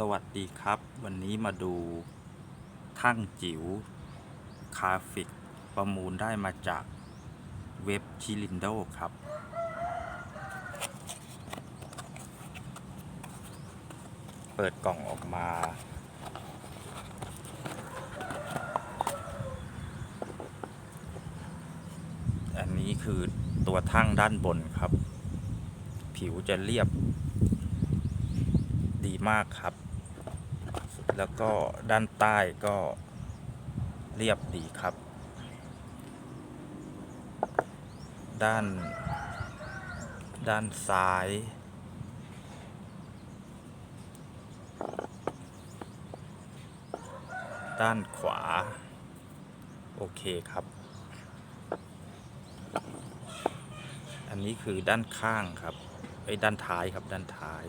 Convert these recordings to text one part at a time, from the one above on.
สวัสดีครับ วันนี้มาดูทั่งจิ๋วคาฟิก ประมูลได้มาจากเว็บชิลินโดครับ เปิดกล่องออกมา อันนี้คือตัวทั่งด้านบนครับ ผิวจะเรียบดีมากครับ แล้วก็ด้านใต้ก็เรียบดีครับ ด้าน ด้านซ้าย ด้านขวา โอเคครับ อันนี้คือด้านข้างครับไอ้ด้านท้ายครับด้านท้าย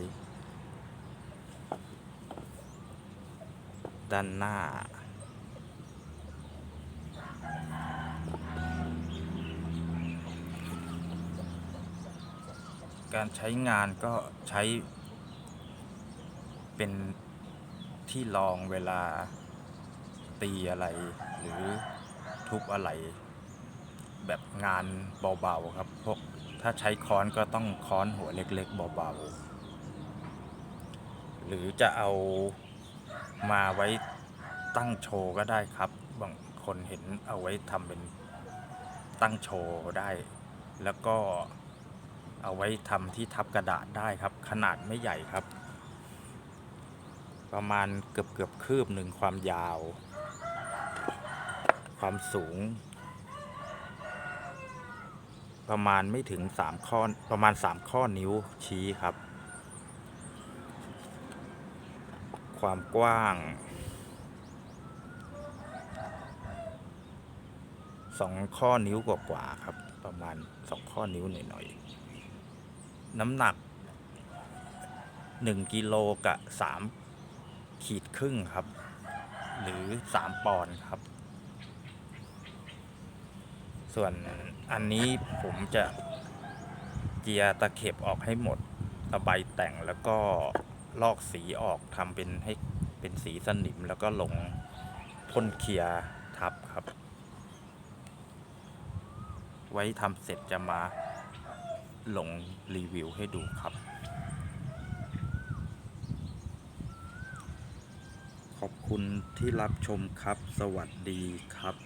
ด้านหน้า การใช้งานก็ใช้เป็นที่รองเวลาตีอะไรหรือทุบอะไร แบบงานเบาๆครับพวกถ้าใช้ค้อนก็ต้องค้อนหัวเล็กๆเบาๆหรือจะเอา มาไว้ตั้งโชว์ก็ได้ครับ บางคนเห็นเอาไว้ทำเป็นตั้งโชว์ได้ แล้วก็เอาไว้ทำที่ทับกระดาษได้ครับ ขนาดไม่ใหญ่ครับ ประมาณเกือบเกือบคืบหนึ่งความยาว ความสูง ประมาณไม่ถึงสามข้อ ประมาณสามข้อนิ้วชี้ครับ ความกว้าง สองข้อนิ้วกว่าๆครับ ประมาณสองข้อนิ้วหน่อยๆ น้ำหนักหนึ่งกิโลกับสามขีดครึ่งครับ หรือสามปอนด์ครับ ส่วนอันนี้ผมจะเจียร์ตะเข็บออกให้หมดตะไบแต่งแล้วก็ ลอกสีออกทำเป็นให้เป็นสีสนิมแล้วก็ลงพ่นเคลียร์ทับครับ ไว้ทำเสร็จจะมาลงรีวิวให้ดูครับ ขอบคุณที่รับชมครับ สวัสดีครับ